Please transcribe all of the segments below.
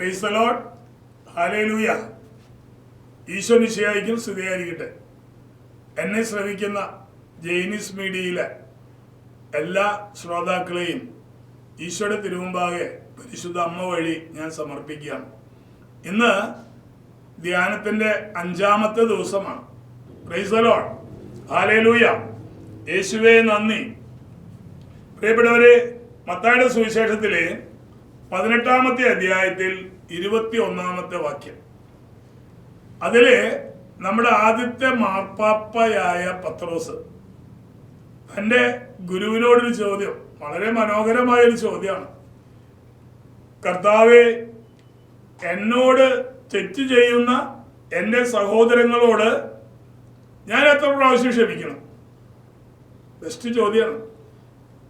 ക്രൈസ്തലോൺ hallelujah Isho നിശ്ചയായിരിക്കും സ്ഥിതിയായിരിക്കട്ടെ എന്നെ ശ്രമിക്കുന്ന ജൈനീസ് മീഡിയയിലെ എല്ലാ ശ്രോതാക്കളെയും ഈശോയുടെ തിരുമുമ്പാകെ പരിശുദ്ധ അമ്മ വഴി ഞാൻ സമർപ്പിക്കുകയാണ്. ഇന്ന് ധ്യാനത്തിന്റെ അഞ്ചാമത്തെ ദിവസമാണ്. ക്രൈസ്തലോൺ ഹാലേലൂയ യേശുവെ നന്ദി. പ്രിയപ്പെട്ടവരെ മത്തായുടെ സുവിശേഷത്തിലെ പതിനെട്ടാമത്തെ അധ്യായത്തിൽ ഇരുപത്തി ഒന്നാമത്തെ വാക്യം. അതിൽ നമ്മുടെ ആദ്യത്തെ മാർപ്പാപ്പയായ പത്രോസ് തന്റെ ഗുരുവിനോടൊരു ചോദ്യം വളരെ മനോഹരമായ ഒരു ചോദ്യമാണ്. കർത്താവെ എന്നോട് തെറ്റ് ചെയ്യുന്ന എന്റെ സഹോദരങ്ങളോട് ഞാൻ എത്ര പ്രാവശ്യം ക്ഷമിക്കണം? ബെസ്റ്റ് ചോദ്യമാണ്.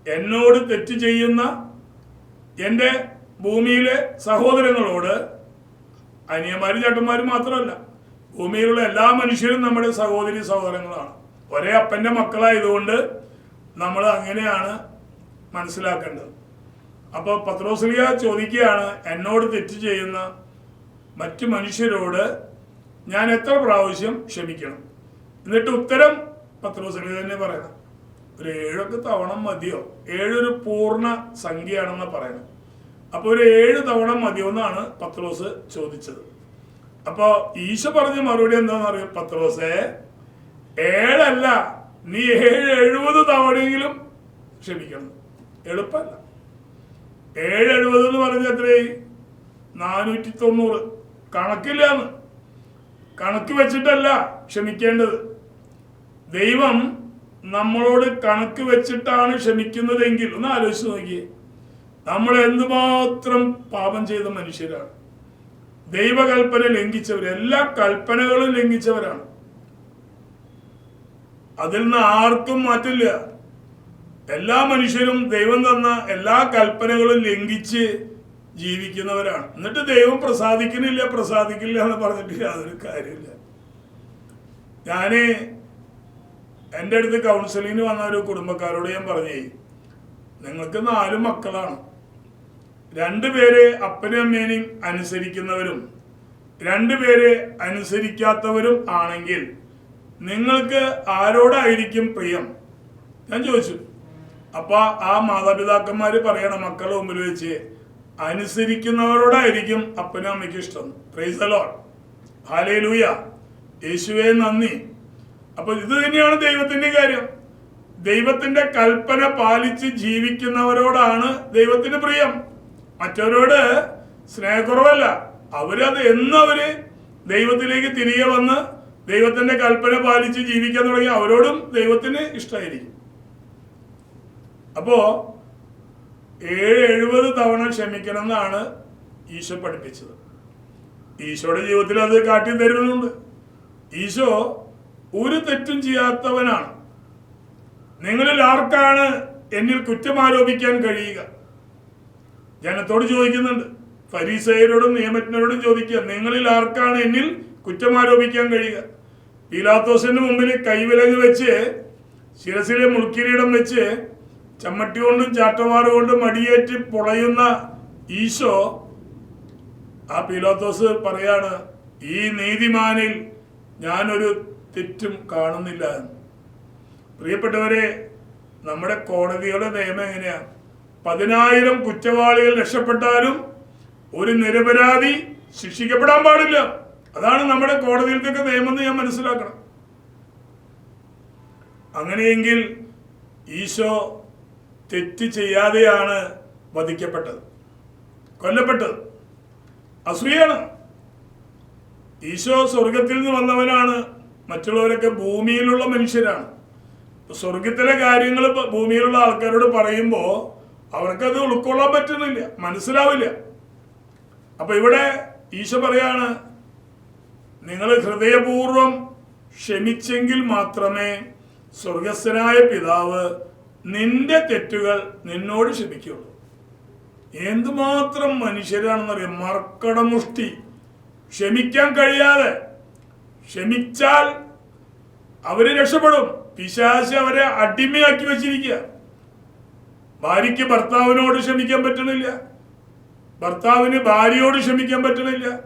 എന്നോട് തെറ്റ് ചെയ്യുന്ന എന്റെ ഭൂമിയിലെ സഹോദരങ്ങളോട് അനിയന്മാരും ചേട്ടന്മാരും മാത്രമല്ല ഭൂമിയിലുള്ള എല്ലാ മനുഷ്യരും നമ്മുടെ സഹോദരി സഹോദരങ്ങളാണ്. ഒരേ അപ്പന്റെ മക്കളായതുകൊണ്ട് നമ്മൾ അങ്ങനെയാണ് മനസ്സിലാക്കേണ്ടത്. അപ്പോൾ പത്രോസ്ലിയ ചോദിക്കുകയാണ് എന്നോട് തെറ്റ് ചെയ്യുന്ന മറ്റു മനുഷ്യരോട് ഞാൻ എത്ര പ്രാവശ്യം ക്ഷമിക്കണം? എന്നിട്ട് ഉത്തരം പത്രോസ്ലിയ തന്നെ പറയണം. ഒരു ഏഴൊക്കെ തവണ മതിയോ? ഏഴൊരു പൂർണ സംഖ്യയാണെന്ന് പറയണം അപ്പോൾ ഒരു ഏഴ് തവണ മതിയോ എന്നാണ് പത്രോസ് ചോദിച്ചത്. അപ്പോൾ ഈശോ പറഞ്ഞ മറുപടി എന്താണെന്ന് അറിയാം? പത്രോസേ ഏഴല്ല നീ ഏഴ് എഴുപത് തവണയെങ്കിലും ക്ഷമിക്കണം. എളുപ്പല്ല ഏഴ് എഴുപത് എന്ന് പറഞ്ഞ എത്രയായി? നാനൂറ്റി തൊണ്ണൂറ് കണക്കില്ലാന്ന്. കണക്ക് വെച്ചിട്ടല്ല ക്ഷമിക്കേണ്ടത്. ദൈവം നമ്മളോട് കണക്ക് വെച്ചിട്ടാണ് ക്ഷമിക്കുന്നതെങ്കിൽ ഒന്ന് ആലോചിച്ച് നോക്കിയേ. നമ്മൾ എന്തുമാത്രം പാപം ചെയ്ത മനുഷ്യരാണ്. ദൈവകൽപ്പന ലംഘിച്ചവർ എല്ലാ കൽപ്പനകളും ലംഘിച്ചവരാണ്. അതിൽ നിന്ന് ആർക്കും മാറ്റില്ല. എല്ലാ മനുഷ്യരും ദൈവം തന്ന എല്ലാ കൽപ്പനകളും ലംഘിച്ച് ജീവിക്കുന്നവരാണ്. എന്നിട്ട് ദൈവം പ്രസാദിക്കുന്നില്ല പ്രസാദിക്കില്ല എന്ന് പറഞ്ഞിട്ട് യാതൊരു കാര്യമില്ല. ഞാൻ എന്റെ അടുത്ത് കൗൺസിലിങ്ങിന് വന്ന ഒരു കുടുംബക്കാരോട് ഞാൻ പറഞ്ഞേ നിങ്ങൾക്ക് നാല് മക്കളാണ്. രണ്ടുപേരെ അപ്പനും അമ്മേനെയും അനുസരിക്കുന്നവരും രണ്ടുപേരെ അനുസരിക്കാത്തവരും ആണെങ്കിൽ നിങ്ങൾക്ക് ആരോടായിരിക്കും പ്രിയം? ഞാൻ ചോദിച്ചു. അപ്പൊ ആ മാതാപിതാക്കന്മാര് പറയണ മക്കളെ മുമ്പിൽ വെച്ച് അനുസരിക്കുന്നവരോടായിരിക്കും അപ്പനും അമ്മയ്ക്കും ഇഷ്ടം. പ്രൈസ് അലോൺ ഹാലേ ലൂയ യേശുവേ നന്ദി. അപ്പൊ ഇത് തന്നെയാണ് ദൈവത്തിന്റെ കാര്യം. ദൈവത്തിന്റെ കൽപ്പന പാലിച്ച് ജീവിക്കുന്നവരോടാണ് ദൈവത്തിന് പ്രിയം. മറ്റവരോട് സ്നേഹക്കുറവല്ല. അവരത് എന്നവര് ദൈവത്തിലേക്ക് തിരികെ വന്ന് ദൈവത്തിന്റെ കൽപ്പന പാലിച്ച് ജീവിക്കാൻ തുടങ്ങി അവരോടും ദൈവത്തിന് ഇഷ്ടമായിരിക്കും. അപ്പോ ഏഴ് എഴുപത് തവണ ക്ഷമിക്കണം എന്നാണ് ഈശോ പഠിപ്പിച്ചത്. ഈശോയുടെ ജീവിതത്തിൽ അത് കാട്ടി തരുന്നുണ്ട്. ഈശോ ഒരു തെറ്റും ചെയ്യാത്തവനാണ്. നിങ്ങളിൽ ആർക്കാണ് എന്നിൽ കുറ്റം ആരോപിക്കാൻ കഴിയുക? ജനത്തോട് ചോദിക്കുന്നുണ്ട്. ഫരീസയരോടും നിയമജ്ഞരോടും ചോദിക്കുക. നിങ്ങളിൽ ആർക്കാണ് എന്നിൽ കുറ്റം ആരോപിക്കാൻ കഴിയുക? പീലാത്തോസിന്റെ മുമ്പിൽ കൈവിലങ്ങ് വെച്ച് ശിരസിലെ മുൾക്കിരീടം വെച്ച് ചമ്മട്ടി കൊണ്ടും ചാട്ടമാറ് കൊണ്ടും മടിയേറ്റ് പൊളയുന്ന ഈശോ ആ പീലാത്തോസ് പറയാണ് ഈ നീതിമാനിൽ ഞാനൊരു തെറ്റും കാണുന്നില്ല പ്രിയപ്പെട്ടവരെ നമ്മുടെ കോടതിയുടെ നിയമം എങ്ങനെയാ? പതിനായിരം കുറ്റവാളികൾ രക്ഷപ്പെട്ടാലും ഒരു നിരപരാധി ശിക്ഷിക്കപ്പെടാൻ പാടില്ല. അതാണ് നമ്മുടെ കോടതിയിലത്തൊക്കെ നിയമം ഞാൻ മനസ്സിലാക്കണം. അങ്ങനെയെങ്കിൽ ഈശോ തെറ്റ് ചെയ്യാതെയാണ് വധിക്കപ്പെട്ടത്. കൊല്ലപ്പെട്ടത്. അസൂയാണ് ഈശോ സ്വർഗത്തിൽ നിന്ന് വന്നവനാണ്. മറ്റുള്ളവരൊക്കെ ഭൂമിയിലുള്ള മനുഷ്യരാണ്. സ്വർഗത്തിലെ കാര്യങ്ങൾ ഭൂമിയിലുള്ള ആൾക്കാരോട് പറയുമ്പോൾ അവർക്കത് ഉൾക്കൊള്ളാൻ പറ്റുന്നില്ല. മനസ്സിലാവില്ല. അപ്പൊ ഇവിടെ ഈശോ പറയാണ് നിങ്ങൾ ഹൃദയപൂർവം ക്ഷമിച്ചെങ്കിൽ മാത്രമേ സ്വർഗസ്ഥനായ പിതാവ് നിന്റെ തെറ്റുകൾ നിന്നോട് ക്ഷമിക്കുള്ളൂ എന്തുമാത്രം മനുഷ്യരാണെന്നറിയാം. മർക്കടമുഷ്ടി. ക്ഷമിക്കാൻ കഴിയാതെ ക്ഷമിച്ചാൽ അവർ രക്ഷപ്പെടും. പിശാശ് അവരെ അടിമയാക്കി വെച്ചിരിക്കുക. ഭാര്യയ്ക്ക് ഭർത്താവിനോട് ക്ഷമിക്കാൻ പറ്റണില്ല. ഭർത്താവിന് ഭാര്യയോട് ക്ഷമിക്കാൻ പറ്റണില്ല.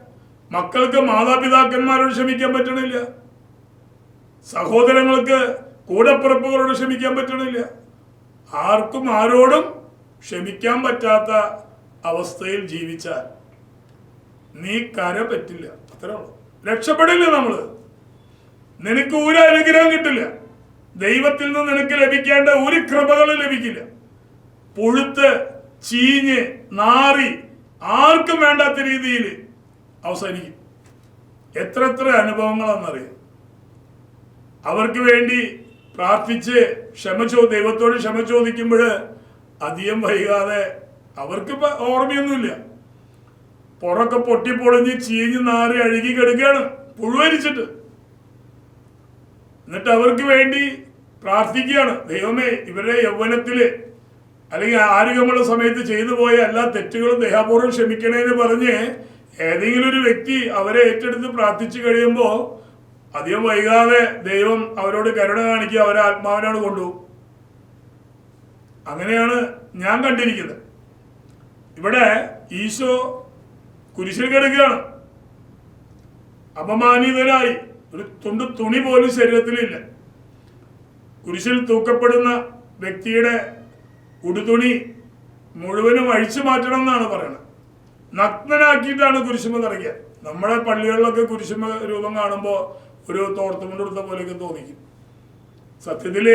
മക്കൾക്ക് മാതാപിതാക്കന്മാരോട് ക്ഷമിക്കാൻ പറ്റണില്ല. സഹോദരങ്ങൾക്ക് കൂടപ്പിറപ്പുകളോട് ക്ഷമിക്കാൻ പറ്റണില്ല. ആർക്കും ആരോടും ക്ഷമിക്കാൻ പറ്റാത്ത അവസ്ഥയിൽ ജീവിച്ചാൽ നീ കര പറ്റില്ല. അത്രേ ഉള്ളൂ. രക്ഷപ്പെടില്ല നമ്മൾ നിനക്ക് ഒരു അനുഗ്രഹം കിട്ടില്ല. ദൈവത്തിൽ നിന്ന് നിനക്ക് ലഭിക്കേണ്ട ഒരു കൃപകളും ലഭിക്കില്ല. പുഴുത്ത് ചീഞ്ഞ് നാറി ആർക്കും വേണ്ടാത്ത രീതിയിൽ അവസാനിക്കും. എത്ര എത്ര അനുഭവങ്ങളാണെന്നറിയാം. അവർക്ക് വേണ്ടി പ്രാർത്ഥിച്ച് ക്ഷമ ചോ ദൈവത്തോട് ക്ഷമ ചോദിക്കുമ്പോൾ അധികം വൈകാതെ അവർക്കിപ്പോൾ ഓർമ്മയൊന്നുമില്ല. പുറമൊക്കെ പൊട്ടിപ്പൊളിഞ്ഞ് ചീഞ്ഞ് നാറി അഴുകി കിടക്കുകയാണ് പുഴുവരിച്ചിട്ട്. എന്നിട്ട് അവർക്ക് വേണ്ടി പ്രാർത്ഥിക്കുകയാണ്. ദൈവമേ ഇവരുടെ യൗവനത്തിൽ അല്ലെങ്കിൽ ആരോഗ്യമുള്ള സമയത്ത് ചെയ്തു പോയ എല്ലാ തെറ്റുകളും ദയാപൂർവം ക്ഷമിക്കണേന്ന് പറഞ്ഞ് ഏതെങ്കിലും ഒരു വ്യക്തി അവരെ ഏറ്റെടുത്ത് പ്രാർത്ഥിച്ചു കഴിയുമ്പോൾ അധികം വൈകാതെ ദൈവം അവരോട് കരുണ കാണിക്കുക അവരെ ആത്മാവിനോട് കൊണ്ടുപോകും അങ്ങനെയാണ് ഞാൻ കണ്ടിരിക്കുന്നത്. ഇവിടെ ഈശോ കുരിശിൽ കിടക്കുകയാണ്. അപമാനിതനായി. ഒരു തുണ്ട് തുണി പോലും ശരീരത്തിലില്ല. കുരിശിൽ തൂക്കപ്പെടുന്ന വ്യക്തിയുടെ ഉടുതുണി മുഴുവനും അഴിച്ചു മാറ്റണം എന്നാണ് പറയുന്നത് നഗ്നനാക്കിയിട്ടാണ് കുരിശുമ തറയ്ക്കുക നമ്മുടെ പള്ളികളിലൊക്കെ കുരിശുമ രൂപം കാണുമ്പോൾ ഒരു തോർത്തുമുണ്ടെടുത്ത പോലെയൊക്കെ തോന്നിക്കും. സത്യത്തിൽ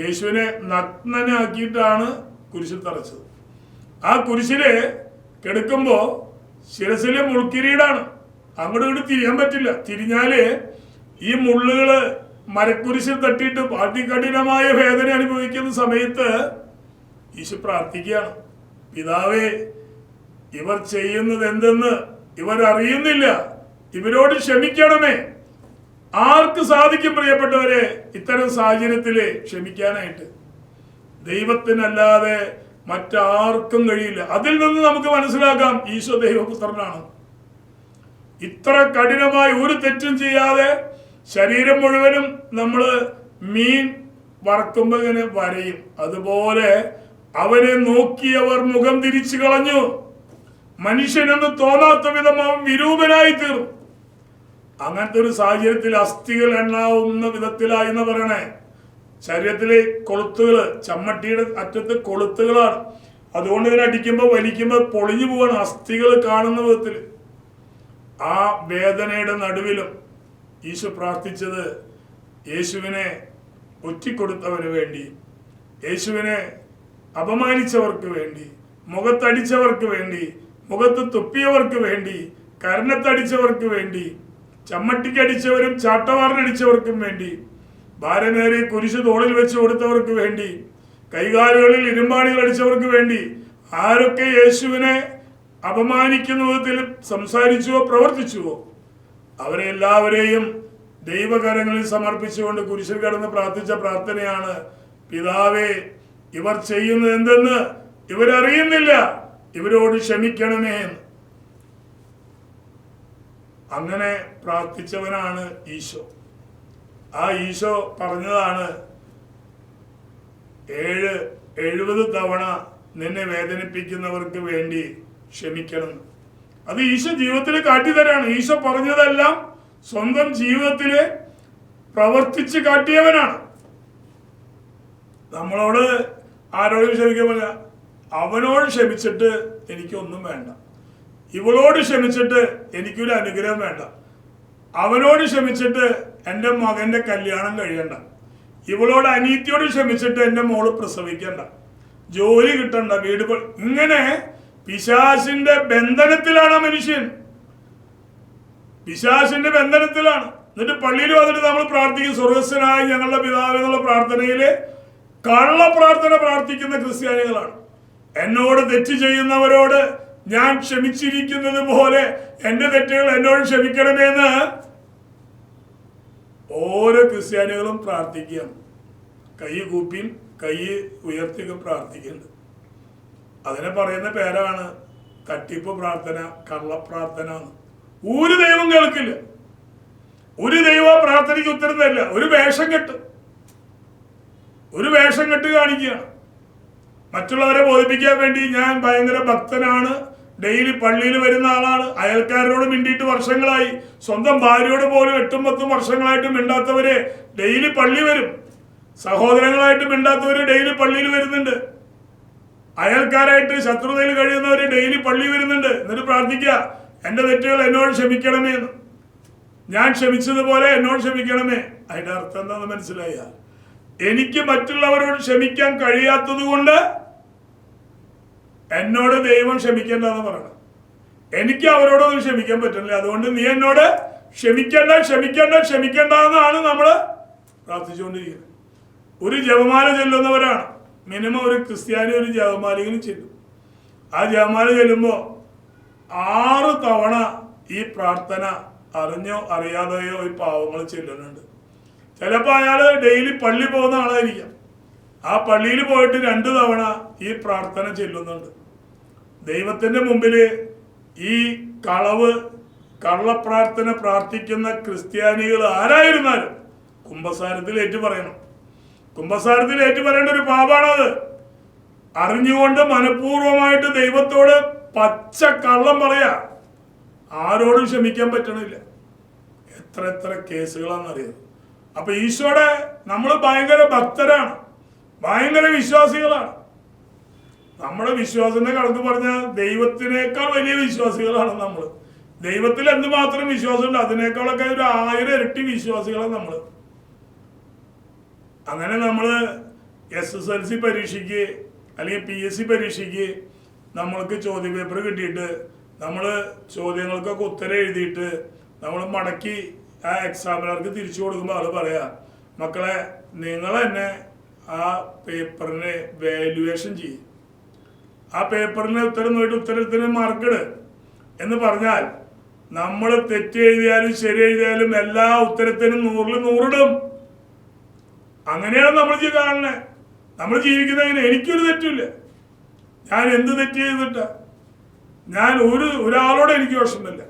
യേശുവിനെ നഗ്നനാക്കിയിട്ടാണ് കുരിശിൽ തറച്ചത്. ആ കുരിശിൽ കിടക്കുമ്പോൾ ശിരസിലെ മുൾക്കിരീടാണ്. അങ്ങോട്ട് ഇങ്ങോട്ട് തിരിയാൻ പറ്റില്ല. തിരിഞ്ഞാൽ ഈ മുള്ളുകൾ മരക്കുരിശിൽ തട്ടിയിട്ട് അതികഠിനമായ വേദന അനുഭവിക്കുന്ന സമയത്ത് ഈശോ പ്രാർത്ഥിക്കുകയാണ് പിതാവേ ഇവർ ചെയ്യുന്നത് എന്തെന്ന് ഇവർ അറിയുന്നില്ല. ഇവരോട് ക്ഷമിക്കണമേ. ആർക്ക് സാധിക്കും പ്രിയപ്പെട്ടവരെ ഇത്തരം സാഹചര്യത്തിൽ ക്ഷമിക്കാനായിട്ട്. ദൈവത്തിനല്ലാതെ മറ്റാർക്കും കഴിയില്ല. അതിൽ നിന്ന് നമുക്ക് മനസ്സിലാക്കാം ഈശോ ദൈവപുത്രനാണ്. ഇത്ര കഠിനമായി ഒരു തെറ്റും ചെയ്യാതെ ശരീരം മുഴുവനും നമ്മൾ മീൻ വറക്കുമ്പോൾ ഇങ്ങനെ വരയും. അതുപോലെ അവനെ നോക്കിയവർ മുഖം തിരിച്ചു കളഞ്ഞു. മനുഷ്യനെന്ന് തോന്നാത്ത വിധം അവൻ വിരൂപനായി തീർന്നു. അങ്ങനത്തെ ഒരു സാഹചര്യത്തിൽ അസ്ഥികൾ എണ്ണാവുന്ന വിധത്തിലായി എന്ന് പറയണേ. ശരീരത്തിലെ കൊളുത്തുകൾ ചമ്മട്ടിയുടെ അറ്റത്ത് കൊളുത്തുകളാണ്. അതുകൊണ്ട് ഇതിനെ അടിക്കുമ്പോൾ വലിക്കുമ്പോൾ പൊളിഞ്ഞു പോവാണ് അസ്ഥികൾ കാണുന്ന വിധത്തിൽ. ആ വേദനയുടെ നടുവിലും ഈശോ പ്രാർത്ഥിച്ചത് യേശുവിനെ ഒറ്റിക്കൊടുത്തവന് വേണ്ടി യേശുവിനെ അപമാനിച്ചവർക്ക് വേണ്ടി മുഖത്തടിച്ചവർക്ക് വേണ്ടി മുഖത്ത് തുപ്പിയവർക്ക് വേണ്ടി കരണത്തടിച്ചവർക്ക് വേണ്ടി ചമ്മട്ടിക്കടിച്ചവരും ചാട്ടവാറിനടിച്ചവർക്കും വേണ്ടി ഭാരമേറിയ കുരിശ് തോളിൽ വെച്ച് കൊടുത്തവർക്ക് വേണ്ടി കൈകാലുകളിൽ ഇരുമ്പാണികൾ അടിച്ചവർക്ക് വേണ്ടി ആരൊക്കെ യേശുവിനെ അപമാനിക്കുന്ന വിധത്തിൽ സംസാരിച്ചുവോ പ്രവർത്തിച്ചുവോ അവരെ എല്ലാവരെയും ദൈവകരങ്ങളിൽ സമർപ്പിച്ചുകൊണ്ട് കുരിശിൽ കടന്ന് പ്രാർത്ഥിച്ച പ്രാർത്ഥനയാണ് പിതാവേ ഇവർ ചെയ്യുന്നത് എന്തെന്ന് ഇവരറിയുന്നില്ല. ഇവരോട് ക്ഷമിക്കണമേ എന്ന്. അങ്ങനെ പ്രാർത്ഥിച്ചവനാണ് ഈശോ. ആ ഈശോ പറഞ്ഞതാണ് ഏഴ് എഴുപത് തവണ നിന്നെ വേദനിപ്പിക്കുന്നവർക്ക് വേണ്ടി ക്ഷമിക്കണം. അത് ഈശോ ജീവിതത്തിൽ കാട്ടിത്തരാണ്. ഈശോ പറഞ്ഞതെല്ലാം സ്വന്തം ജീവിതത്തിൽ പ്രവർത്തിച്ച് കാട്ടിയവനാണ്. നമ്മളോട് ആരോടും ക്ഷമിക്കാൻ പറഞ്ഞ അവനോട് ക്ഷമിച്ചിട്ട് എനിക്കൊന്നും വേണ്ട. ഇവളോട് ക്ഷമിച്ചിട്ട് എനിക്കൊരു അനുഗ്രഹം വേണ്ട. അവനോട് ക്ഷമിച്ചിട്ട് എന്റെ മകന്റെ കല്യാണം കഴിയണ്ട. ഇവളോട് അനീതിയോട് ക്ഷമിച്ചിട്ട് എന്റെ മോൾ പ്രസവിക്കണ്ട. ജോലി കിട്ടണ്ട വീട് ഇങ്ങനെ പിശാസിന്റെ ബന്ധനത്തിലാണ് മനുഷ്യൻ. പിശാസിന്റെ ബന്ധനത്തിലാണ്. എന്നിട്ട് പള്ളിയിൽ വന്നിട്ട് നമ്മൾ പ്രാർത്ഥിക്കും സ്വർഗസ്വനായി ഞങ്ങളുടെ പിതാവ് എന്നുള്ള പ്രാർത്ഥനയിൽ കള്ള പ്രാർത്ഥന പ്രാർത്ഥിക്കുന്ന ക്രിസ്ത്യാനികളാണ്. എന്നോട് തെറ്റ് ചെയ്യുന്നവരോട് ഞാൻ ക്ഷമിച്ചിരിക്കുന്നത് പോലെ എന്റെ തെറ്റുകൾ എന്നോട് ക്ഷമിക്കണമെന്ന് ഓരോ ക്രിസ്ത്യാനികളും പ്രാർത്ഥിക്കുകയാണ്. കൈ കൂപ്പിയും കൈ ഉയർത്തി പ്രാർത്ഥിക്കുന്നുണ്ട്. അതിനെ പറയുന്ന പേരാണ് തട്ടിപ്പ് പ്രാർത്ഥന കള്ളപ്രാർത്ഥന. ഒരു ദൈവം കേൾക്കില്ല. ഒരു ദൈവം പ്രാർത്ഥനയ്ക്ക് ഉത്തരം തരില്ല. ഒരു വേഷം കെട്ട്. ഒരു വേഷം കെട്ട് കാണിക്കുക. മറ്റുള്ളവരെ ബോധിപ്പിക്കാൻ വേണ്ടി ഞാൻ ഭയങ്കര ഭക്തനാണ്. ഡെയിലി പള്ളിയിൽ വരുന്ന ആളാണ്. അയൽക്കാരോട് മിണ്ടിയിട്ട് വർഷങ്ങളായി. സ്വന്തം ഭാര്യയോട് പോലും എട്ടും പത്തും വർഷങ്ങളായിട്ട് മിണ്ടാത്തവരെ ഡെയിലി പള്ളി വരും. സഹോദരങ്ങളായിട്ട് മിണ്ടാത്തവര് ഡെയിലി പള്ളിയിൽ വരുന്നുണ്ട്. അയൽക്കാരായിട്ട് ശത്രുതയിൽ കഴിയുന്നവർ ഡെയിലി പള്ളി വരുന്നുണ്ട്. എന്നിട്ട് പ്രാർത്ഥിക്കുക എന്റെ തെറ്റുകൾ എന്നോട് ക്ഷമിക്കണമേ എന്ന്. ഞാൻ ക്ഷമിച്ചതുപോലെ എന്നോട് ക്ഷമിക്കണമേ. അതിന്റെ അർത്ഥം എന്താണെന്ന് മനസ്സിലായ എനിക്ക് മറ്റുള്ളവരോട് ക്ഷമിക്കാൻ കഴിയാത്തത് കൊണ്ട് എന്നോട് ദൈവം ക്ഷമിക്കേണ്ടെന്ന് പറയണം. എനിക്ക് അവരോടൊന്നും ക്ഷമിക്കാൻ പറ്റുന്നില്ല. അതുകൊണ്ട് നീ എന്നോട് ക്ഷമിക്കേണ്ട ക്ഷമിക്കേണ്ട ക്ഷമിക്കേണ്ട എന്നാണ് നമ്മൾ പ്രാർത്ഥിച്ചുകൊണ്ടിരിക്കുന്നത്. ഒരു ജപമാല ചെല്ലുന്നവരാണ്. മിനിമം ഒരു ക്രിസ്ത്യാനി ഒരു ജപമാലയെങ്കിലും ചെല്ലും. ആ ജപമാല ചെല്ലുമ്പോൾ ആറ് തവണ ഈ പ്രാർത്ഥന അറിഞ്ഞോ അറിയാതെയോ ഈ പാവങ്ങൾ ചെല്ലുന്നുണ്ട്. ചിലപ്പോൾ അയാൾ ഡെയിലി പള്ളി പോകുന്ന ആളായിരിക്കാം. ആ പള്ളിയിൽ പോയിട്ട് രണ്ട് തവണ ഈ പ്രാർത്ഥന ചെല്ലുന്നുണ്ട്. ദൈവത്തിന്റെ മുമ്പിൽ ഈ കളവ് കള്ളപ്രാർത്ഥന പ്രാർത്ഥിക്കുന്ന ക്രിസ്ത്യാനികൾ ആരായിരുന്നാലും കുംഭസാരത്തിൽ ഏറ്റു പറയണം. കുംഭസാരത്തിൽ ഏറ്റു പറയേണ്ട ഒരു പാപാണത്. അറിഞ്ഞുകൊണ്ട് മനഃപൂർവമായിട്ട് ദൈവത്തോട് പച്ച കള്ളം പറയാ. ആരോടും ക്ഷമിക്കാൻ പറ്റണില്ല. എത്ര എത്ര കേസുകളാണെന്നറിയാം? അപ്പൊ ഈശോടെ നമ്മൾ ഭയങ്കര ഭക്തരാണ്. ഭയങ്കര വിശ്വാസികളാണ്. നമ്മുടെ വിശ്വാസത്തിന്റെ കണക്ക് പറഞ്ഞ ദൈവത്തിനേക്കാൾ വലിയ വിശ്വാസികളാണ് നമ്മൾ ദൈവത്തിൽ എന്തുമാത്രം വിശ്വാസമുണ്ട് അതിനേക്കാളൊക്കെ ഒരു ആയിരം ഇരട്ടി വിശ്വാസികളാണ് നമ്മൾ അങ്ങനെ നമ്മൾ എസ് എസ് എൽ സി പരീക്ഷയ്ക്ക് അല്ലെങ്കിൽ പി എസ് സി പരീക്ഷയ്ക്ക് നമ്മൾക്ക് ചോദ്യപേപ്പർ കിട്ടിയിട്ട് നമ്മൾ ചോദ്യങ്ങൾക്കൊക്കെ ഉത്തരം എഴുതിയിട്ട് നമ്മൾ മടക്കി ആ എക്സാമിനർക്ക് തിരിച്ചു കൊടുക്കുമ്പോൾ ആൾ പറയാ മക്കളെ നിങ്ങൾ തന്നെ ആ പേപ്പറിനെ വാല്യുവേഷൻ ചെയ്യും. ആ പേപ്പറിന് ഉത്തരം നോയിട്ട് ഉത്തരത്തിന് മാർക്കിട് എന്ന് പറഞ്ഞാൽ നമ്മൾ തെറ്റ് എഴുതിയാലും ശരി എഴുതിയാലും എല്ലാ ഉത്തരത്തിനും നൂറിൽ നൂറിടും. അങ്ങനെയാണ് നമ്മൾ കാണുന്നത് നമ്മൾ ജീവിക്കുന്നതിന് എനിക്കൊരു തെറ്റില്ല ഞാൻ എന്ത് തെറ്റ് ചെയ്തിട്ട? ഞാൻ ഒരു ഒരാളോട് എനിക്ക് വിഷമില്ല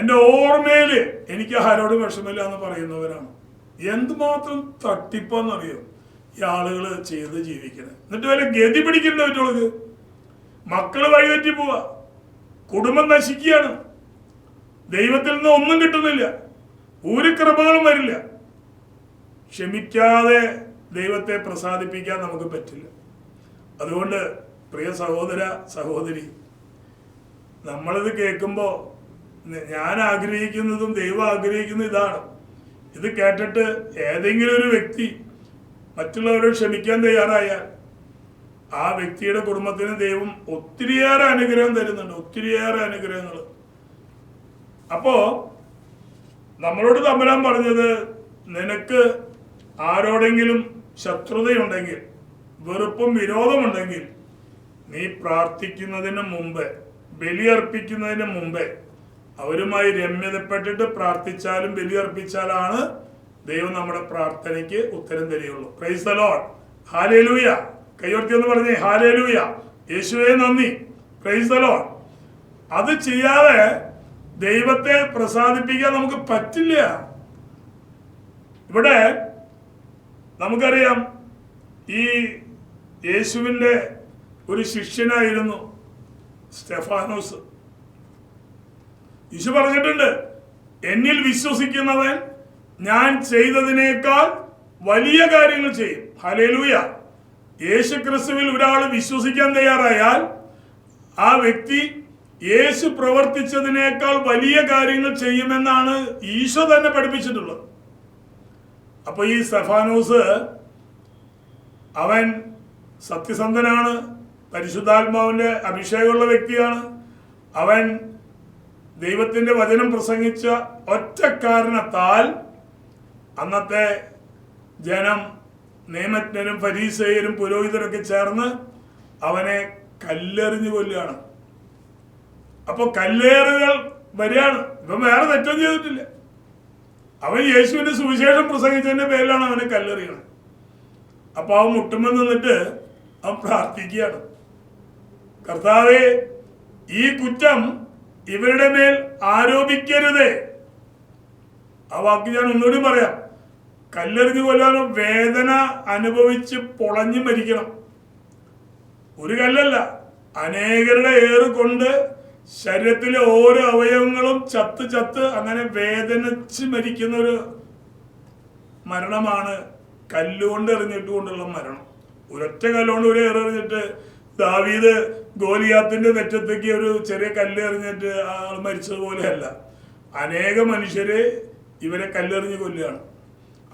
എന്റെ ഓർമ്മയിൽ എനിക്ക് ആരോട് വിഷമില്ല എന്ന് പറയുന്നവരാണ്. എന്തുമാത്രം തട്ടിപ്പെന്നറിയോ? ഈ ആളുകൾ ചെയ്ത് ജീവിക്കണേ. എന്നിട്ട് വല്ല ഗതി പിടിക്കണ്ട പറ്റുള്ളത് മക്കൾ വഴിതെറ്റി പോവാ. കുടുംബം നശിക്കുകയാണ്. ദൈവത്തിൽ നിന്ന് ഒന്നും കിട്ടുന്നില്ല. ഒരു കൃപകളും വരില്ല. ക്ഷമിക്കാതെ ദൈവത്തെ പ്രസാദിപ്പിക്കാൻ നമുക്ക് പറ്റില്ല. അതുകൊണ്ട് പ്രിയ സഹോദര സഹോദരി നമ്മളിത് കേൾക്കുമ്പോൾ ഞാൻ ആഗ്രഹിക്കുന്നതും ദൈവം ആഗ്രഹിക്കുന്ന ഇതാണ്. ഇത് കേട്ടിട്ട് ഏതെങ്കിലും ഒരു വ്യക്തി മറ്റുള്ളവരെ ക്ഷമിക്കാൻ തയ്യാറായാൽ ആ വ്യക്തിയുടെ കുടുംബത്തിന് ദൈവം ഒത്തിരിയേറെ അനുഗ്രഹം തരുന്നുണ്ട് ഒത്തിരിയേറെ അനുഗ്രഹങ്ങൾ. അപ്പോ നമ്മളോട് തമ്പരാൻ പറഞ്ഞത് നിനക്ക് ആരോടെങ്കിലും ശത്രുതയുണ്ടെങ്കിൽ വെറുപ്പും വിരോധമുണ്ടെങ്കിൽ നീ പ്രാർത്ഥിക്കുന്നതിന് മുമ്പ് ബലിയർപ്പിക്കുന്നതിന് മുമ്പേ അവരുമായി രമ്യതപ്പെട്ടിട്ട് പ്രാർത്ഥിച്ചാലും ബലിയർപ്പിച്ചാലാണ് ദൈവം നമ്മുടെ പ്രാർത്ഥനയ്ക്ക് ഉത്തരം തരികയുള്ളൂ. പ്രൈസ് ലോഡ് ഹാലേലൂയ കൈവർത്തി എന്ന് പറഞ്ഞേ ഹാലേലൂയ യേശുവേ നന്ദി. പ്രൈസ് ലോഡ് അത് ചെയ്യാതെ ദൈവത്തെ പ്രസാദിപ്പിക്കാൻ നമുക്ക് പറ്റില്ല. ഇവിടെ നമുക്കറിയാം ഈ യേശുവിന്റെ ഒരു ശിഷ്യനായിരുന്നു സ്റ്റെഫാനോസ്. യേശു പറഞ്ഞിട്ടുണ്ട് എന്നിൽ വിശ്വസിക്കുന്നവൻ ഞാൻ ചെയ്തതിനേക്കാൾ വലിയ കാര്യങ്ങൾ ചെയ്യും. ഹലേലൂയ യേശു ക്രിസ്തുവിൽ ഒരാൾ വിശ്വസിക്കാൻ തയ്യാറായാൽ ആ വ്യക്തി യേശു പ്രവർത്തിച്ചതിനേക്കാൾ വലിയ കാര്യങ്ങൾ ചെയ്യുമെന്നാണ് ഈശോ തന്നെ പഠിപ്പിച്ചിട്ടുള്ളത്. അപ്പൊ ഈ സെഫാനോസ് അവൻ സത്യസന്ധനാണ് പരിശുദ്ധാത്മാവിന്റെ അഭിഷേകമുള്ള വ്യക്തിയാണ്. അവൻ ദൈവത്തിന്റെ വചനം പ്രസംഗിച്ച ഒറ്റ കാരണത്താൽ അന്നത്തെ ജനം നിയമജ്ഞരും ഫരീസയരും പുരോഹിതരൊക്കെ ചേർന്ന് അവനെ കല്ലെറിഞ്ഞു കൊല്ലുകയാണ്. അപ്പൊ കല്ലേറുകൾ വരികയാണ് ഇവൻ വേറെ തെറ്റൊന്നും ചെയ്തിട്ടില്ല. അവൻ യേശുവിന്റെ സുവിശേഷം പ്രസംഗിച്ചതിന്റെ പേരിലാണ് അവനെ കല്ലെറിയണത്. അപ്പൊ അവൻ മുട്ടുമ്പോൾ നിന്നിട്ട് അവൻ പ്രാർത്ഥിക്കുകയാണ്. കർത്താവെ ഈ കുറ്റം ഇവരുടെ മേൽ ആരോപിക്കരുത്. ആ വാക്ക് ഞാൻ ഒന്നുകൂടി പറയാം. കല്ലെറിഞ്ഞു കൊല്ലാനും വേദന അനുഭവിച്ച് പൊളഞ്ഞു മരിക്കണം. ഒരു കല്ലല്ല. അനേകരുടെ ഏറ് കൊണ്ട് ശരീരത്തിലെ ഓരോ അവയവങ്ങളും ചത്ത് ചത്ത് അങ്ങനെ വേദനിച്ച് മരിക്കുന്ന ഒരു മരണമാണ് കല്ലുകൊണ്ട് എറിഞ്ഞിട്ടുകൊണ്ടുള്ള മരണം. ഒരൊറ്റ കല്ലുകൊണ്ട് ഒരു എറിഞ്ഞിട്ട് ദാവീദ് ഗോലിയാത്തിന്റെ നെറ്റത്തേക്ക് ഒരു ചെറിയ കല്ല് എറിഞ്ഞിട്ട് ആൾ മരിച്ചതുപോലെയല്ല. അനേക മനുഷ്യരെ ഇവരെ കല്ലെറിഞ്ഞ് കൊല്ലുകയാണ്.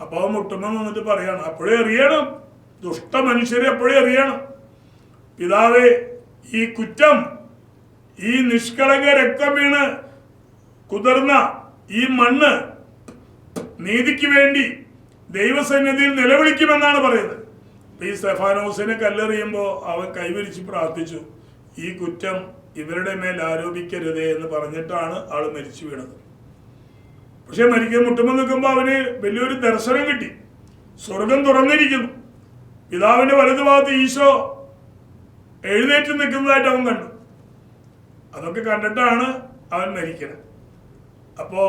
അപ്പോൾ അവൻ മുട്ടുമ്പം വന്നിട്ട് പറയണം അപ്പോഴേ അറിയണം ദുഷ്ട മനുഷ്യരെ അപ്പോഴേ അറിയണം പിതാവേ ഈ കുറ്റം ഈ നിഷ്കളങ്ക രക്തം വീണ് കുതിർന്ന ഈ മണ്ണ് നീതിക്ക് വേണ്ടി ദൈവസന്നിധിയിൽ നിലവിളിക്കുമെന്നാണ് പറയുന്നത്. അപ്പൊ ഈ സ്റ്റെഫാനോസിനെ കല്ലെറിയുമ്പോൾ അവൻ കൈവരിച്ച് പ്രാർത്ഥിച്ചു ഈ കുറ്റം ഇവരുടെ മേൽ ആരോപിക്കരുതേ എന്ന് പറഞ്ഞിട്ടാണ് ആൾ മരിച്ചു വീണത്. പക്ഷെ മരിക്കാൻ മുട്ടുമ്പോൾ നിൽക്കുമ്പോൾ അവന് വലിയൊരു ദർശനം കിട്ടി. സ്വർഗം തുറന്നിരിക്കുന്നു. പിതാവിന്റെ വലതുഭാഗത്ത് ഈശോ എഴുന്നേറ്റ് നിൽക്കുന്നതായിട്ട് അവൻ കണ്ടു. അതൊക്കെ കണ്ടിട്ടാണ് അവൻ മരിക്കുന്നത്. അപ്പോ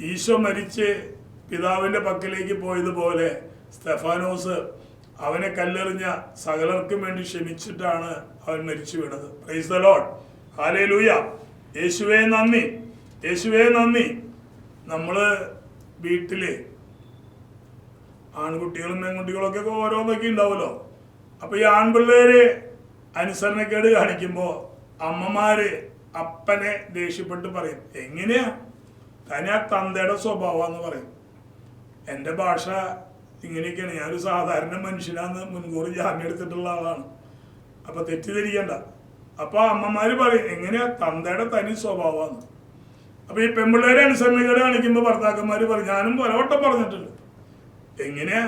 ഈശോ മരിച്ച് പിതാവിന്റെ പക്കലേക്ക് പോയതുപോലെ സ്തെഫാനോസ് അവനെ കല്ലെറിഞ്ഞ സകലർക്കും വേണ്ടി ക്ഷമിച്ചിട്ടാണ് അവൻ മരിച്ചു വീണത്. പ്രൈസ് ദ ലോഡ് ഹാലേ ലൂയ യേശുവേ നന്ദി. യേശുവേ നന്ദി. നമ്മൾ വീട്ടിൽ ആൺകുട്ടികളും പെൺകുട്ടികളൊക്കെ ഓരോന്നൊക്കെ ഉണ്ടാവുമല്ലോ. അപ്പൊ ഈ ആൺപിള്ളേര് അനുസരണക്കേട് കാണിക്കുമ്പോൾ അമ്മമാര് അപ്പനെ ദേഷ്യപ്പെട്ട് പറയും എങ്ങനെയാ? തനിയാ തന്തയുടെ സ്വഭാവം പറയും. എന്റെ ഭാഷ ഇങ്ങനെയൊക്കെയാണ്. ഞാനൊരു സാധാരണ മനുഷ്യനാന്ന് മുൻകൂർ ജാമ്യം എടുത്തിട്ടുള്ള ആളാണ്. അപ്പൊ തെറ്റിദ്ധരിക്കണ്ട. അപ്പൊ അമ്മമാര് പറയും എങ്ങനെയാ? തന്തയുടെ തനി സ്വഭാവമാണ്. അപ്പൊ ഈ പെൺപിള്ളേരെ അനുസരണക്കേട് കാണിക്കുമ്പോ ഭർത്താക്കന്മാര് പറയും ഞാനും പലവട്ടം പറഞ്ഞിട്ടുണ്ട്. എങ്ങനെയാ?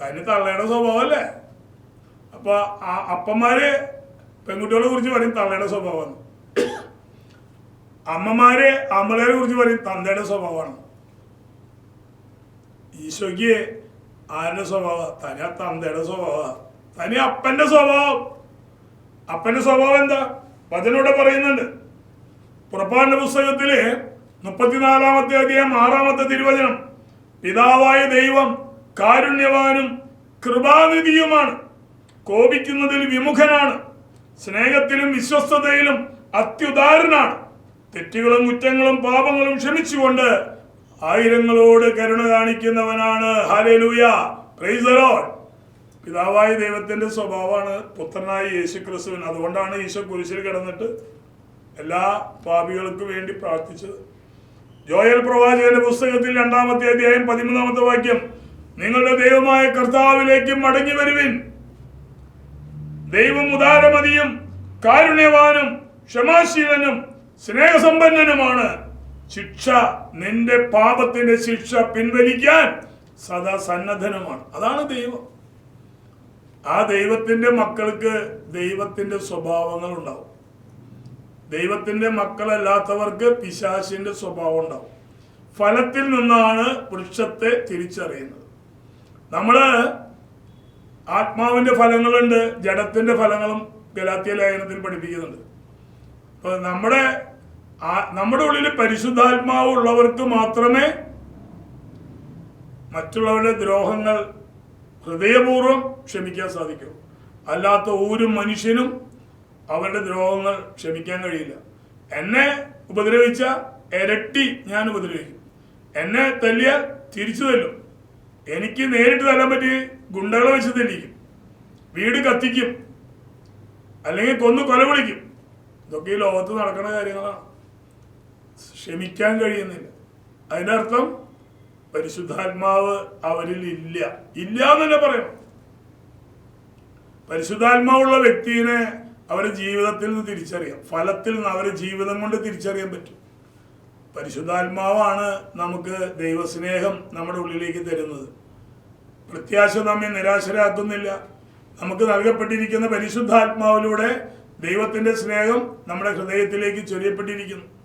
തനി തള്ളയുടെ സ്വഭാവമല്ലേ അപ്പൊ ആ അപ്പന്മാര് പെൺകുട്ടികളെ കുറിച്ച് പറയും തള്ളയുടെ സ്വഭാവമാണ്. അമ്മമാര് ആമ്പിളേരെ കുറിച്ച് പറയും തന്തയുടെ സ്വഭാവമാണ്. ഈശോയ്ക്ക് ആരുടെ സ്വഭാവ? തനി തന്തയുടെ സ്വഭാവ. തനി അപ്പന്റെ സ്വഭാവം. അപ്പന്റെ സ്വഭാവം എന്താ? വചനൂടെ പറയുന്നുണ്ട്. പുറപ്പാടിന്റെ പുസ്തകത്തിൽ മുപ്പത്തിനാലാമത്തെ അധികം ആറാമത്തെ തിരുവചനം. പിതാവായ ദൈവം കാരുണ്യവാനും കൃപാനിധിയുമാണ്. കോപിക്കുന്നതിൽ വിമുഖനാണ്. സ്നേഹത്തിലും വിശ്വസ്തതയിലും അത്യുദാരനാണ്. തെറ്റുകളും കുറ്റങ്ങളും പാപങ്ങളും ക്ഷമിച്ചുകൊണ്ട് ആയിരങ്ങളോട് കരുണ കാണിക്കുന്നവനാണ്. ഹാലേലൂയ പിതാവായ ദൈവത്തിന്റെ സ്വഭാവമാണ് പുത്രനായ യേശു ക്രിസ്തുവൻ അതുകൊണ്ടാണ് ഈശോ കുരിശിൽ കിടന്നിട്ട് എല്ലാ പാപികൾക്കും വേണ്ടി പ്രാർത്ഥിച്ചത്. ജോയൽ പ്രവാചകന്റെ പുസ്തകത്തിൽ രണ്ടാമത്തെ അധ്യായം പതിമൂന്നാമത്തെ വാക്യം നിങ്ങളുടെ ദൈവമായ കർത്താവിലേക്ക് മടങ്ങി വരുവിൻ. ദൈവം ഉദാരമതിയും കാരുണ്യവാനും ക്ഷമാശീലനും സ്നേഹസമ്പന്നനുമാണ്. ശിക്ഷ നിന്റെ പാപത്തിന്റെ ശിക്ഷ പിൻവലിക്കാൻ സദാ സന്നദ്ധനമാണ്. അതാണ് ദൈവം. ആ ദൈവത്തിന്റെ മക്കൾക്ക് ദൈവത്തിന്റെ സ്വഭാവങ്ങൾ ഉണ്ടാവും. ദൈവത്തിന്റെ മക്കളല്ലാത്തവർക്ക് പിശാശിന്റെ സ്വഭാവം ഉണ്ടാവും. ഫലത്തിൽ നിന്നാണ് വൃക്ഷത്തെ തിരിച്ചറിയുന്നത്. നമ്മൾ ആത്മാവിന്റെ ഫലങ്ങളുണ്ട് ജഡത്തിന്റെ ഫലങ്ങളും ഗലാത്തിയ ലേഖനത്തിൽ പഠിപ്പിക്കുന്നുണ്ട്. അപ്പൊ നമ്മുടെ നമ്മുടെ ഉള്ളിൽ പരിശുദ്ധാത്മാവ് ഉള്ളവർക്ക് മാത്രമേ മറ്റുള്ളവരുടെ ദ്രോഹങ്ങൾ ഹൃദയപൂർവം ക്ഷമിക്കാൻ സാധിക്കൂ. അല്ലാത്ത ഒരു മനുഷ്യനും അവരുടെ ദ്രോഹങ്ങൾ ക്ഷമിക്കാൻ കഴിയില്ല. എന്നെ ഉപദ്രവിച്ച ഇരട്ടി ഞാൻ ഉപദ്രവിക്കും. എന്നെ തല്ലിയ തിരിച്ചു തല്ലും. എനിക്ക് നേരിട്ട് തല്ലാൻ പറ്റി ഗുണ്ടകളെ വെച്ച് തല്ലിക്കും. വീട് കത്തിക്കും. അല്ലെങ്കിൽ കൊന്നു കൊല വിളിക്കും ഇതൊക്കെ ഈ ലോകത്ത് നടക്കുന്ന കാര്യങ്ങളാണ്. ക്ഷമിക്കാൻ കഴിയുന്നില്ല. അതിനർത്ഥം പരിശുദ്ധാത്മാവ് അവരിൽ ഇല്ല. ഇല്ല എന്നല്ലേ പറയണം പരിശുദ്ധാത്മാവുള്ള വ്യക്തിയെ അവരുടെ ജീവിതത്തിൽ നിന്ന് തിരിച്ചറിയാം. ഫലത്തിൽ നിന്ന് അവരുടെ ജീവിതം കൊണ്ട് തിരിച്ചറിയാൻ പറ്റും. പരിശുദ്ധാത്മാവാണ് നമുക്ക് ദൈവസ്നേഹം നമ്മുടെ ഉള്ളിലേക്ക് തരുന്നത്. പ്രത്യാശ നമ്മെ നിരാശരാക്കുന്നില്ല. നമുക്ക് നൽകപ്പെട്ടിരിക്കുന്ന പരിശുദ്ധാത്മാവിലൂടെ ദൈവത്തിന്റെ സ്നേഹം നമ്മുടെ ഹൃദയത്തിലേക്ക് ചൊരിയപ്പെട്ടിരിക്കുന്നു.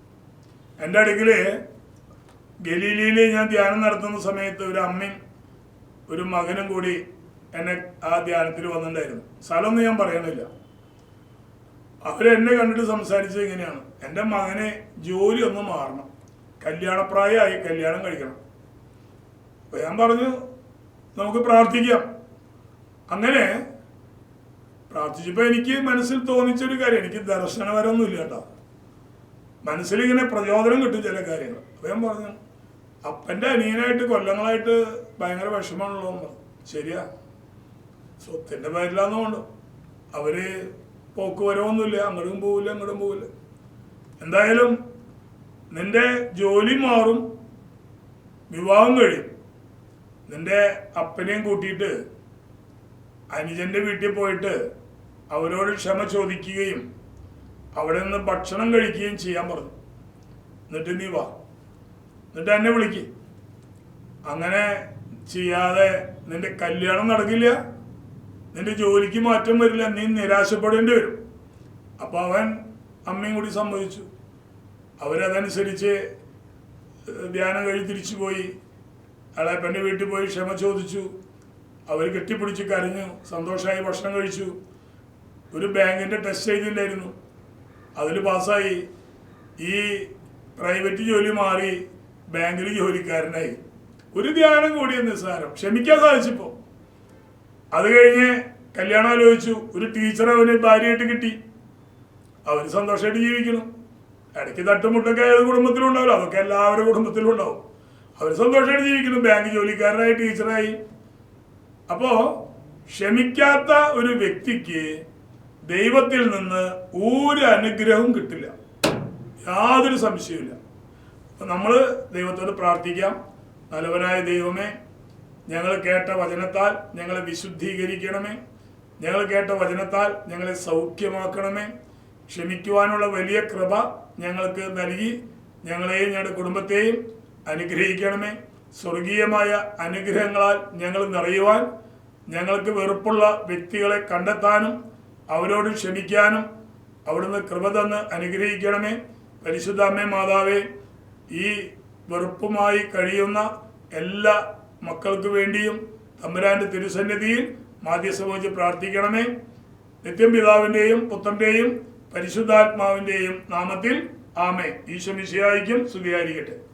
എന്റെ അടുക്കൽ ഗലീലയിൽ ഞാൻ ധ്യാനം നടത്തുന്ന സമയത്ത് ഒരു അമ്മയും ഒരു മകനും കൂടി എന്നെ ആ ധ്യാനത്തിൽ വന്നിട്ടുണ്ടായിരുന്നു. സ്ഥലമൊന്നും ഞാൻ പറയണില്ല. അവരെന്നെ കണ്ടിട്ട് സംസാരിച്ചത് എങ്ങനെയാണ് എന്റെ മകനെ ജോലി ഒന്ന് മാറണം. കല്യാണപ്രായമായി കല്യാണം കഴിക്കണം. അപ്പോൾ ഞാൻ പറഞ്ഞു നമുക്ക് പ്രാർത്ഥിക്കാം. അങ്ങനെ പ്രാർത്ഥിച്ചപ്പോൾ എനിക്ക് മനസ്സിൽ തോന്നിച്ചൊരു കാര്യം എനിക്ക് ദർശനപരമൊന്നുമില്ല കേട്ടോ. മനസ്സിൽ ഇങ്ങനെ പ്രചോദനം കിട്ടും ചില കാര്യങ്ങൾ. അദ്ദേഹം പറഞ്ഞു അപ്പന്റെ അനിയനായിട്ട് കൊല്ലങ്ങളായിട്ട് ഭയങ്കര വിഷമമാണല്ലോ ശരിയാ. സ്വത്തിന്റെ പേരിലാന്നുകൊണ്ട് അവർ പോക്ക് വരവൊന്നുമില്ല. അങ്ങോട്ടും പോവില്ല അങ്ങോട്ടും പോവില്ല. എന്തായാലും നിന്റെ ജോലി മാറും. വിവാഹം കഴിയും. നിന്റെ അപ്പനെയും കൂട്ടിയിട്ട് അനുജന്റെ വീട്ടിൽ പോയിട്ട് അവരോട് ക്ഷമ ചോദിക്കുകയും അവിടെ നിന്ന് ഭക്ഷണം കഴിക്കുകയും ചെയ്യാൻ പറഞ്ഞു. എന്നിട്ട് നീ വാ. എന്നിട്ട് എന്നെ വിളിക്ക്. അങ്ങനെ ചെയ്യാതെ നിന്റെ കല്യാണം നടക്കില്ല. നിന്റെ ജോലിക്ക് മാറ്റം വരില്ല. നീ നിരാശപ്പെടേണ്ടി വരും. അപ്പൊ അവൻ അമ്മയും കൂടി സമ്മതിച്ചു. അവരതനുസരിച്ച് ധ്യാനം കഴിഞ്ഞ് തിരിച്ചു പോയി. അളയപ്പന്റെ വീട്ടിൽ പോയി ക്ഷമ ചോദിച്ചു. അവർ കെട്ടിപ്പിടിച്ച് കരഞ്ഞു. സന്തോഷമായി ഭക്ഷണം കഴിച്ചു. ഒരു ബാങ്കിന്റെ ടെസ്റ്റ് എഴുതിണ്ടായിരുന്നു അതിൽ പാസ്സായി. ഈ പ്രൈവറ്റ് ജോലി മാറി ബാങ്കിൽ ജോലിക്കാരനായി. ഒരു ധ്യാനം കൂടിയ നിസ്സാരം ക്ഷമിക്കാൻ സാധിച്ചിപ്പോ. അത് കഴിഞ്ഞ് കല്യാണം ആലോചിച്ചു. ഒരു ടീച്ചർ അവന് ഭാര്യയായിട്ട് കിട്ടി. അവർ സന്തോഷമായിട്ട് ജീവിക്കണം ഇടയ്ക്ക് തട്ടുമുട്ടൊക്കെ ഏത് കുടുംബത്തിലും ഉണ്ടാവില്ല അതൊക്കെ എല്ലാവരുടെ കുടുംബത്തിലും ഉണ്ടാവും അവർ സന്തോഷമായിട്ട് ജീവിക്കുന്നു. ബാങ്ക് ജോലിക്കാരനായി ടീച്ചറായി അപ്പോ ക്ഷമിക്കാത്ത ഒരു വ്യക്തിക്ക് ദൈവത്തിൽ നിന്ന് ഒരു അനുഗ്രഹവും കിട്ടില്ല. യാതൊരു സംശയവുമില്ല. അപ്പൊ നമ്മൾ ദൈവത്തോട് പ്രാർത്ഥിക്കാം. നല്ലവനായ ദൈവമേ ഞങ്ങൾ കേട്ട വചനത്താൽ ഞങ്ങളെ വിശുദ്ധീകരിക്കണമേ. ഞങ്ങൾ കേട്ട വചനത്താൽ ഞങ്ങളെ സൗഖ്യമാക്കണമേ. ക്ഷമിക്കുവാനുള്ള വലിയ കൃപ ഞങ്ങൾക്ക് നൽകി ഞങ്ങളെയും ഞങ്ങളുടെ കുടുംബത്തെയും അനുഗ്രഹിക്കണമേ. സ്വർഗീയമായ അനുഗ്രഹങ്ങളാൽ ഞങ്ങൾ നിറയുവാൻ ഞങ്ങൾക്ക് വെറുപ്പുള്ള വ്യക്തികളെ കണ്ടെത്താനും അവരോട് ക്ഷമിക്കാനും അവിടുന്ന് കൃപ തന്ന് അനുഗ്രഹിക്കണമേ. പരിശുദ്ധ അമ്മേ മാതാവേ ഈ വെറുപ്പുമായി കഴിയുന്ന എല്ലാ മക്കൾക്ക് വേണ്ടിയും തമ്പുരാന്റെ തിരുസന്നിധിയിൽ മാധ്യസമോചി പ്രാർത്ഥിക്കണമേ. നിത്യം പിതാവിന്റെയും പുത്രന്റെയും പരിശുദ്ധാത്മാവിന്റെയും നാമത്തിൽ ആമേ ഈശോ മിശിഹായിക്കും സ്തുതിയായിരിക്കട്ടെ.